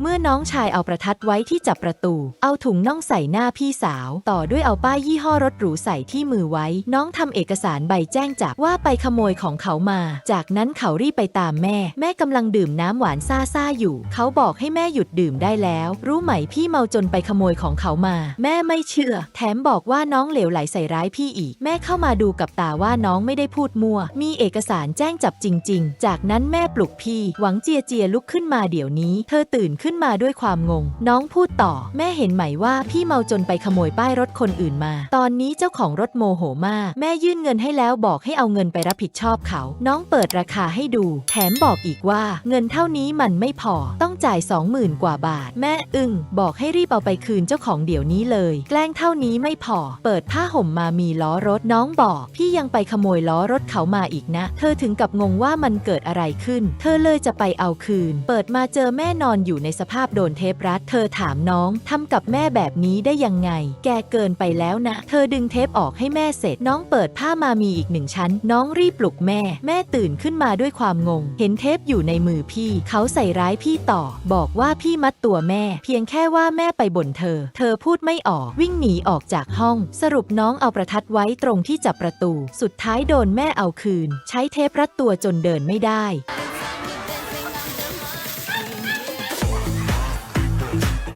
เมื่อน้องชายเอาประทัดไว้ที่จับประตู เอาถุงน่องใส่หน้าพี่สาว ต่อด้วยเอาป้ายยี่ห้อรถหรูใส่ที่มือไว้ น้องทำเอกสารใบแจ้งจับว่าไปขโมยของเขามา จากนั้นเขารีบไปตามแม่ แม่กำลังดื่มน้ำหวานซ่าซ่าอยู่ เขาบอกให้แม่หยุดดื่มได้แล้ว รู้ไหมพี่เมาจนไปขโมยของเขามา แม่ไม่เชื่อ แถมบอกว่าน้องเหลวไหลใส่ร้ายพี่อีก แม่เข้ามาดูกับตาว่าน้องไม่ได้พูดมั่ว มีเอกสารแจ้งจับจริง ๆ จากนั้นแม่ปลุกพี่ หวังเจียเจียลุกขึ้นมาเดี๋ยวนี้ เธอตื่นขึ้นขึ้นมาด้วยความงง น้องพูดต่อ แม่เห็นไหมว่าพี่เมาจนไปขโมยป้ายรถคนอื่นมา ตอนนี้เจ้าของรถโมโหมาก แม่ยื่นเงินให้แล้วบอกให้เอาเงินไปรับผิดชอบเขา น้องเปิดราคาให้ดู แถมบอกอีกว่า เงินเท่านี้มันไม่พอ ต้องจ่ายสองหมื่นกว่าบาท แม่อึ้งบอกให้รีบเอาไปคืนเจ้าของเดี๋ยวนี้เลย แกล้งเท่านี้ไม่พอ เปิดผ้าห่มมามีล้อรถน้องบอกพี่ยังไปขโมยล้อรถเขามาอีกนะ เธอถึงกับงงว่ามันเกิดอะไรขึ้น เธอเลยจะไปเอาคืน เปิดมาเจอแม่นอนอยู่ในสภาพโดนเทปรัด เธอถามน้องทำกับแม่แบบนี้ได้ยังไง แกเกินไปแล้วนะ เธอดึงเทปออกให้แม่เสร็จ น้องเปิดผ้ามามีอีกหนึ่งชั้น น้องรีบปลุกแม่ แม่ตื่นขึ้นมาด้วยความงง เห็นเทปอยู่ในมือพี่ เขาใส่ร้ายพี่ต่อ บอกว่าพี่มัดตัวแม่ เพียงแค่ว่าแม่ไปบ่นเธอ เธอพูดไม่ออก วิ่งหนีออกจากห้อง สรุปน้องเอาประทัดไว้ตรงที่จับประตู สุดท้ายโดนแม่เอาคืน ใช้เทปรัดตัวจนเดินไม่ได้